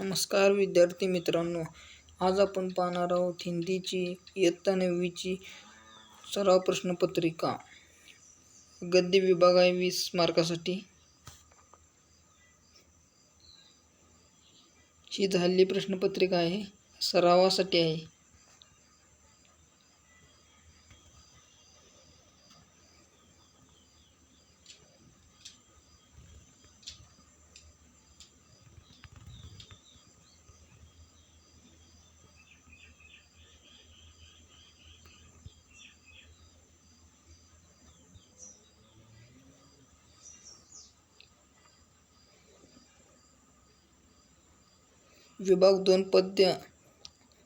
नमस्कार विद्यार्थी मित्रांनो. आज आपण पाहणार आहोत हिंदीची इयत्ता नववीची सराव प्रश्नपत्रिका. गद्य विभाग आहे वीस मार्कासाठी. ही झालेली प्रश्नपत्रिका आहे सरावासाठी आहे. विभाग दोन पद्य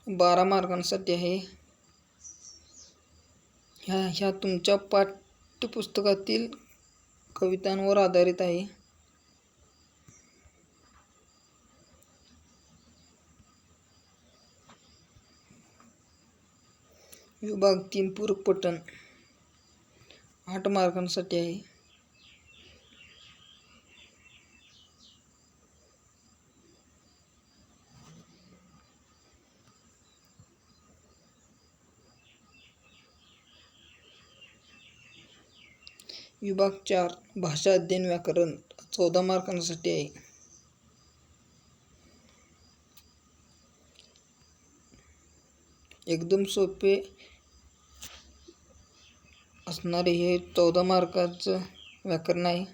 बारा मार्कांसाठी आहे. ह्या ह्या तुमच्या पाठ्यपुस्तकातील कवितांवर आधारित आहे. विभाग तीन पूरक पठण आठ मार्कांसाठी आहे. विभाग चार भाषा अध्ययन व्याकरण चौदा मार्कांसाठी आहे. एकदम सोपे असणारे हे चौदा मार्काचं व्याकरण आहे.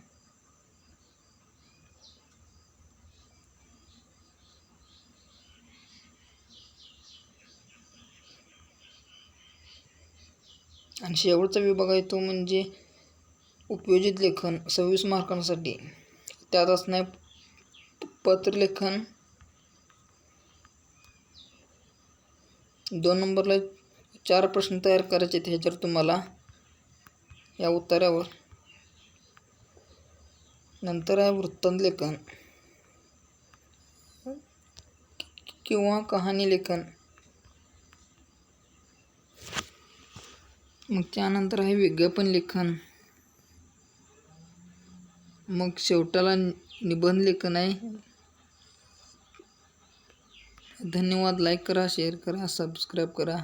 आणि शेवटचा विभाग आहे तो म्हणजे उपयोजित लेखन सव्वीस मार्कांसाठी. त्यात असणारे पत्रलेखन दोन नंबरला चार प्रश्न तयार करायचे आहेत ह्याच्यावर तुम्हाला. या उत्तरावर. नंतर आहे वृत्तांत लेखन किंवा कहाणी लेखन. मग त्यानंतर आहे विज्ञापन लेखन. मग शेवटाला निबंध लेखन आहे धन्यवाद. लाईक करा शेअर करा सबस्क्राईब करा.